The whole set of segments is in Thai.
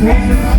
ช่ว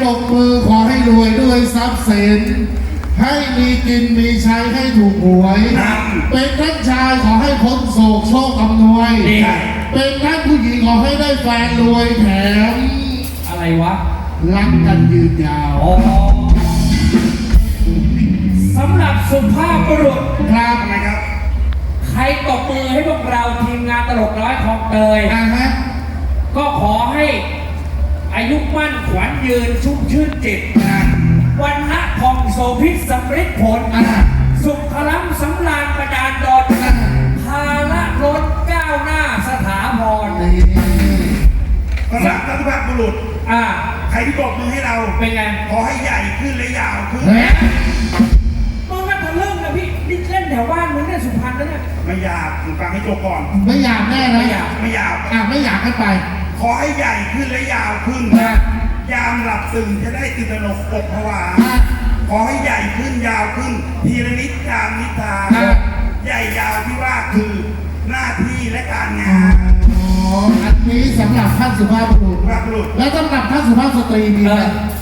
ปรบมือขอให้รวยด้วยทรัพย์สิน ให้มีกินมีใช้ให้ถูกหวยเป็นท่านชายขอให้พ้นโศกโชคอำนวยดีเป็นท่านผู้หญิงขอให้ได้แฟนรวยแถมอะไรวะรักกันยืนยาวอ๋อสำหรับสุภาพบุรุษ ครับนะครับใครตบมือให้พวกเราทีมงานตลกร้อยคลองเตยอ่าฮะ ก็ขอให้ อายุมั่นขวัญยืนชุ่มชื่นจิตอ่าวันละพองโสพิษสำริดผลอ่าสุขลังสำราญประดานดอนอ่าภาละรถก้าวหน้าสถาพรนี่สำหรับรัฐบาลบุรุษ อ่า ใครที่บอกมือให้เรา เป็นไง ขอให้ใหญ่ขึ้นและยาวขึ้นเฮ้ยมึงไม่ทะลึ่งนะพี่นี่เล่นแถวบ้านมึงเนี่ยสุพรรณแล้วเนี่ยไม่อยากมึงฟังให้จบก่อน ไม่อยากแน่นะไม่อยากไม่อยากอะไม่อยากให้ไป ขอให้ใหญ่ขึ้นและยาวขึ้นนะยามหลับตื่นจะได้ตื่นตระหนกอกผวาอะขอให้ใหญ่ขึ้นยาวขึ้น ทีละนิดยามนิทาอะใหญ่ยาวที่ว่าคือหน้าที่และการงานอ๋ออันนี้สำหรับท่านสุภาพบุรุษสุภาพบุรุษแล้วสำหรับท่านสุภาพสตรีมีไหม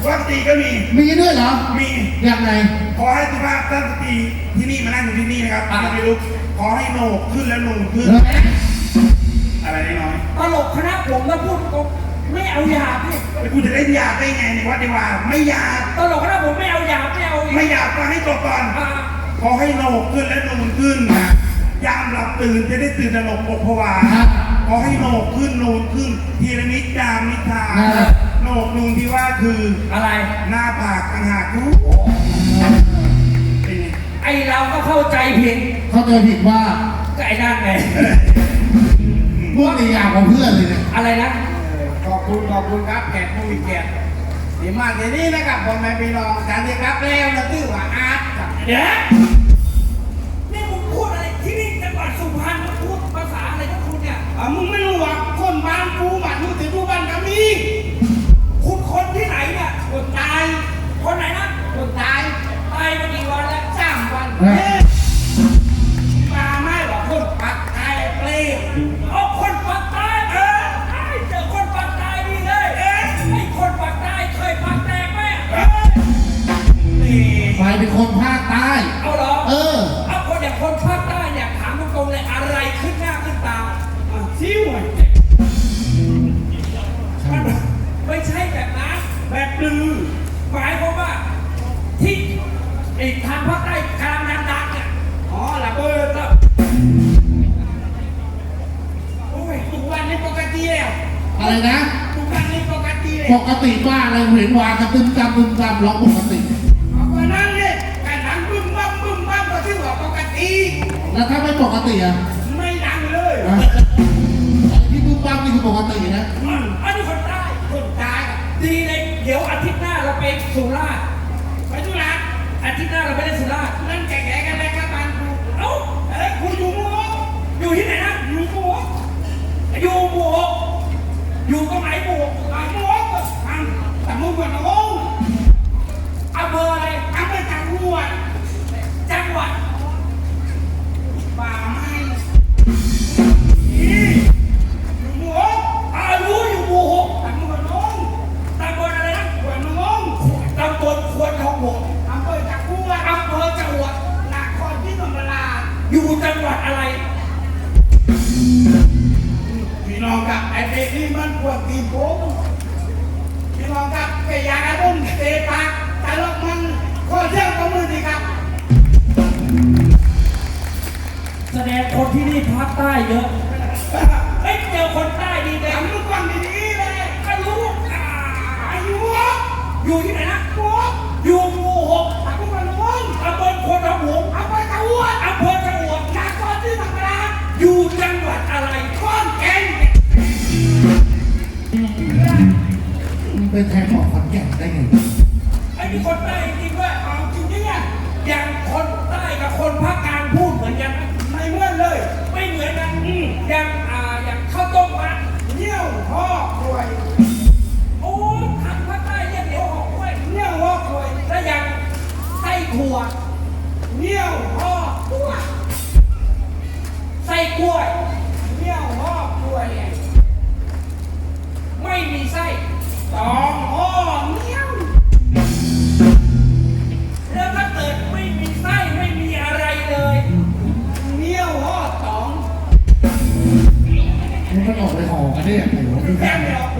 เออวัคตีก็มี มีด้วยเหรอ มียังไงขอให้สุภาพท่านสตรีที่นี่มานั่งอยู่ที่นี่นะครับอะไม่รู้ขอให้โหนกขึ้นและนูนขึ้น ตลกคณะผมแล้วพูดตรงไม่เอาหยาบพี่ๆแล้วกูจะเล่นหยาบได้ไงในวัดในวาไม่หยาบตลกคณะผมไม่เอาหยาบไม่เอาไม่อยากฟังให้จบก่อน อ่าขอให้โหนกขึ้นและนูนขึ้นยามหลับตื่นจะได้ตื่นตระหนกอกผวาขอให้โหนกขึ้นนูนขึ้น ทีละนิดยามนิทาโหนกนูนที่ว่าคืออะไร หน้าผากต่างหากรู้เป็นไงไอเราก็เข้าใจผิด เขาใจผิดว่าก็ไอ้นั่นไง พวกนี้อยากของเพื่อนเลยเนี่ยอะไรนะ ขอบคุณขอบคุณครับแขกผู้มีเกียรติที่มาที่นี่นะครับผมแม่พี่น้องอาจารย์ที่ครับแล้วนะตื้อว่าอาร์ตครับเดี๋ยวนี่มึงพูดอะไรที่นี่จังหวัดสุพรรณมึงพูดภาษาอะไรของคุณเนี่ยอะมึงไม่รู้ว่า คนภาคใต้ เอาหรอเออ เอาคนอย่างคนภาคใต้เนี่ยถามตรงๆเลยอะไรขึ้นหน้าขึ้นตาซิ้วอ่ไม่ใช่แบบนั้นแบบลือ หมายความว่าที่ไอ้ทางภาคใต้กลางดังๆเนี่ยอ๋อระเบิดแล้วโอ้ยทุกวันนี้ปกติแล้วอะไรนะ ทุกวันนี้ปกติแล้ปกติว่าอะไรเห็นวางกระตึ้มจำตึ้มจำร้องปกติ แล้วถ้าไม่ปกติอะไม่ดังเลยอะไอ้ที่บึ้มบ้ามนี่คือปกตินะอันนี้คนใต้คนตายอะดีเลยเดี๋ยวอาทิตย์หน้าเราไปสุราษฎร์ไปทุรักอาทิตย์หน้าเราไปเล่นสุราษฎร์นั่นแก่ๆกันเลยครับบ้านกูเอ้าเอ้ยกูอยู่หมู่หกอยู่ที่ไหนนะอยู่หมู่หกอยู่หมู่หกอยู่ตรงไหนหมู่หกอะหมู่หกอะแต่มึงเป็นโอ้อำเภออะไรทำไปจากหัวจังหวัด แสดงคนที่นี่ภาคใต้เยอะเฮ้ยเจอคนใต้ดีเลยทำลูกฟังดีๆเลยก็รู้อ่าอายุวะอยู่ที่ไหนนะหัวอยู่หมู่หกอายุมันล้วนตำบลควนทองหงส์เอาไปตะวันอำเภอจังหวัดนครที่ธรรมราชอยู่จังหวัดอะไรข้อนแก่นมึงไปแทงหมอกขอนแก่นได้ไงไอ้มีคนใต้จริงด้วยเอาจริงๆอะอย่างคนใต้กับคนภาค เนี่ยไอ้หัวคือแค่แค่ไม่เนี่ย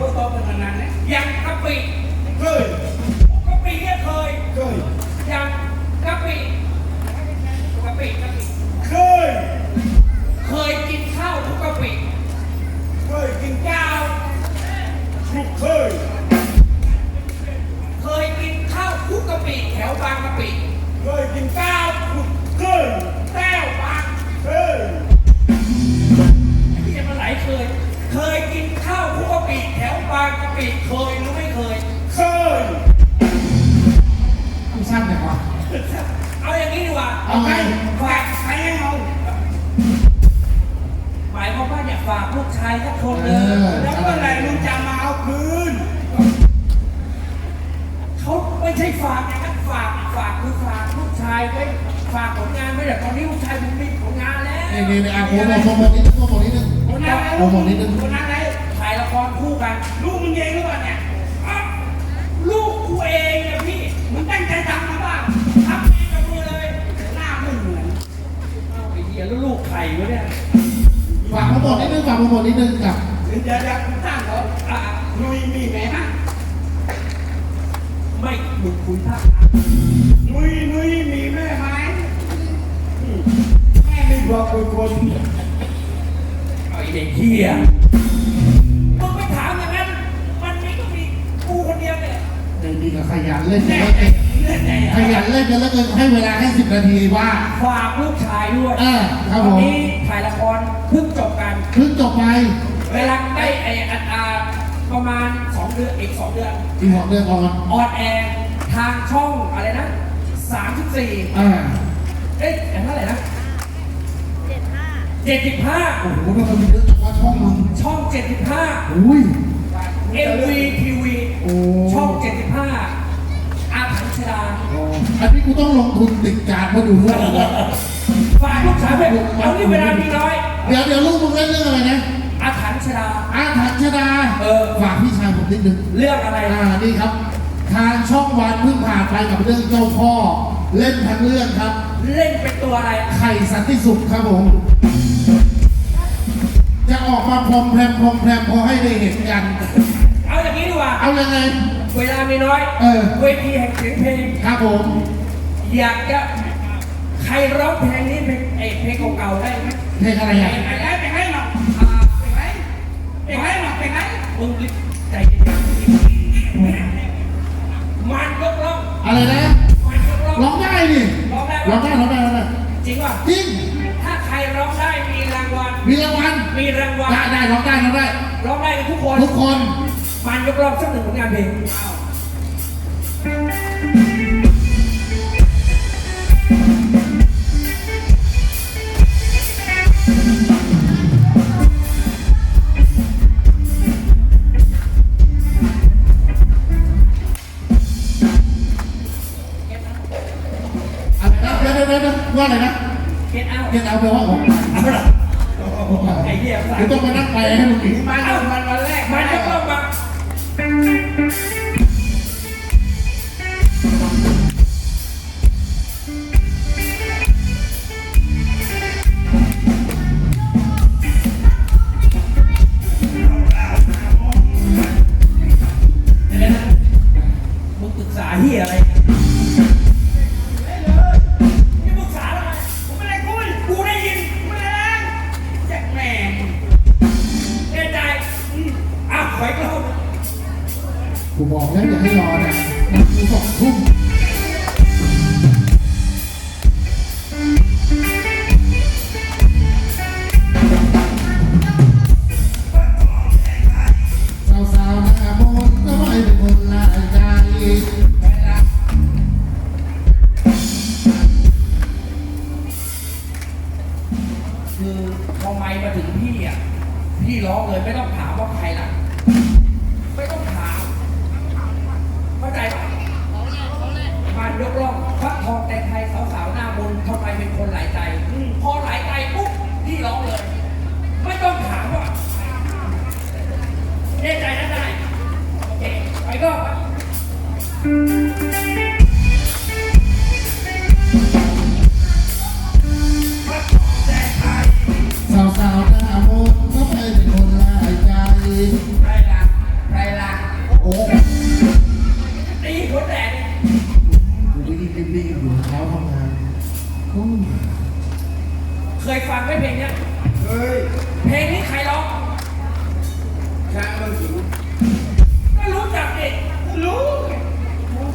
บางกะปิเคยหรือไม่เคย เคยกูสั้นแต่ว่าเอาอย่างนี้ดีกว่าเอาไงฝากใครให้เอาหมายความว่าอยากฝากลูกชายสักคนเอเลยอแล้วเมื่อไหร่มึงจะมาเอาคืนเขาไม่ใช่ฝากอย่างนั้นฝากฝากคือฝากลูกชายไว้ฝากผลงานไว้แต่ตอนนี้ลูกชายผมมีผลงานแล้วนี่นี่นี่อะโปรโมทโปรโมทนิดนึงโปรโมทนิดนึงคนนั้นอะไรโปรโมทนิดนึงคนนั้นอะไร ลูกมึงเองหรือเปล่าเนี่ยอ้าวลูกกูเองเนี่ยพี่ มึงตั้งใจทำมาบ้างทำเองกับมือเลย หน้าไม่เหมือนเอาไอ้เหี้ยแล้วลูกใครวะเนี่ย ฝากโปรโมทนิดนึงฝากโปรโมทนิดนึงกับเดี๋ยวเดี๋ยวเดี๋ยวคุณตั้งเขาอะลุยมีไหมฮะไม่หลุดคุยท่าลุยลุยมีแม่ไหมอืมแม่ไม่บอกคนคนไอ้เด็กเหี้ย เล่นกันแน่แล้วเกินแน่แน่ขยันเล่นกันแล้วเกินให้เวลาแค่สิบนาทีว่า ฝากลูกชายด้วยเออครับตผอนมนี้ถ่ายละครเพิ่งจบกันเพิ่งจบไปเวลาได้ไอ้อัตราประมาณ2เดือนอีก2เดือน อีกหกเดือนก่อนออนแอร์ทางช่องอะไรนะ34อ่าเอ๊ะเท่าไหร่นะโอ้75โหทำไมมีเยอะจังวะช่องมึงช่องอุ้ย75 อ๋ออันนี้กูต้องลงทุนติดการมาดูด้วยเหรอฝากลูกชายไปเอานี่เวลามีน้อยเดี๋ยวเดี๋ยวลูกมึงเล่นเรื่องอะไรนะอาถรรพ์ชดาอาถรรพ์ชดาเออฝากพี่ชายผมนิดนึงเรื่องอะไรอ่านี่ครับ ทางช่องวันเพิ่งผ่านไปกับเรื่องเจ้าพ่อ เล่นทั้งเรื่องครับ เล่นเป็นตัวอะไรไข่สันติสุขครับผม จะออกมาพรมแพรมพรมแพรมพอให้ได้เห็นกัน เอาอย่างนี้ดีกว่าเอายังไง เวลามีน้อย เออ เวทีแห่งเสียงเพลง ครับผม อยากจะใครร้องเพลงนี้เพลงเพลงเก่าๆได้ไหมเพลงอะไรอะเพลงไรเพลงไรหรอกเพลงไรเพลงหรอกเพลงไรมึงใจเย็นมันยกร้องอะไรนะมันยกร้องร้องได้ดิร้องได้ร้องได้ร้องได้ร้องได้จริงว่ะจริงถ้าใครร้องได้มีรางวัลมีรางวัลมีรางวัลได้ได้ร้องได้ร้องได้ร้องได้ทุกคนทุกคน มายกรอบสักหนึ่งผลงานเพลง Thank you. แน่ใจได้ โอเค ไปก็ครับสาวสาวน้ามนก็ไปเป็นคนหลยใจใรล่ะใรล่ะโอ้โหตีหัวเนี่ยดูวิธีรีบๆอยู่เท้ทำงานเคยฟังไหมเพลงเนี้ยเคยเพลงนี้ใครร้อง ช้ามันหิวก็รู้จักเด็กรู้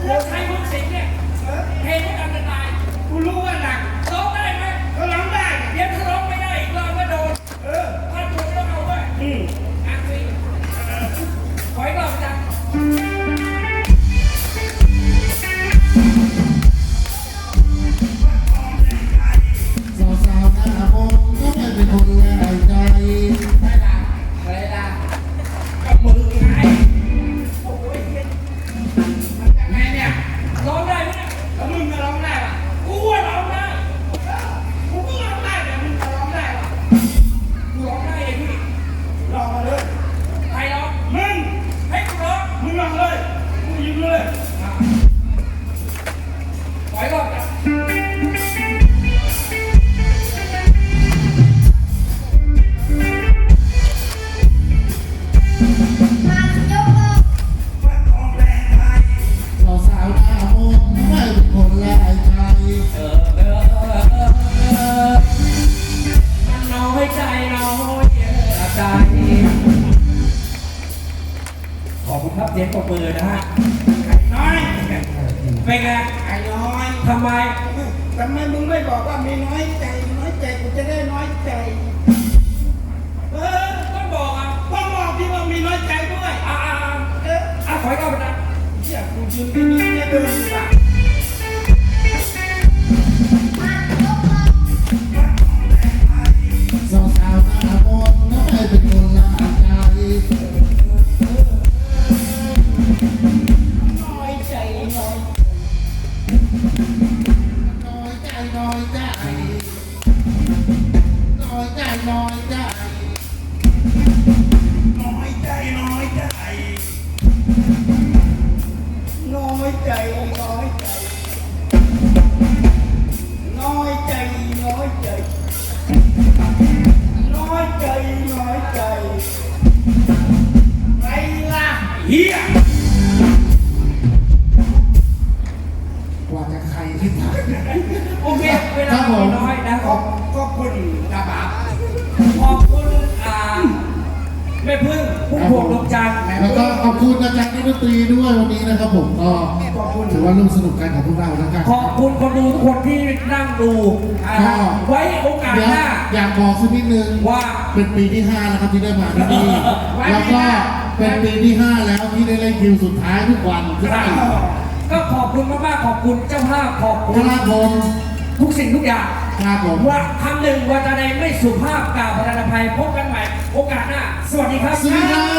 รู้ใช้มุกสิงเนี่ยเพลงมันอันตรายกูรู้ว่าหนักร้องได้ไหมก็ร้องได้เดี๋ยวถ้าร้องไม่ได้อีกรอบก็โดนเออถ้าโดนก็เอาไว้อืมอะสิขอให้รอบจัง ม่พึ่งพุ่มพวงดวงจันทร์แล้วก็ขอบคุณอาจารย์นักดนตรีด้วยวันนี้นะครับผมก็ถือว่าร่วมสนุกกันของพวกเราแล้วกันขอบคุณคนดูทุกคนที่นั่งดูไว้โอกาสหน้าอยากบอกสักนิดนึงว่าเป็นปีที่5แล้วครับที่ได้มาที่นี่แล้วก็เป็นปีที่ 5 แล้วที่ได้เล่นคิวสุดท้ายทุกวันก็ขอบคุณมากๆขอบคุณเจ้าภาพขอบคุณทุกสิ่งทุกอย่าง ครับผม ว่าคำหนึ่งว่าจะใดไม่สุภาพกล่าวประธานอภัยพบกันใหม่ โอกาสหน้า สวัสดีครับ สวัสดีครับ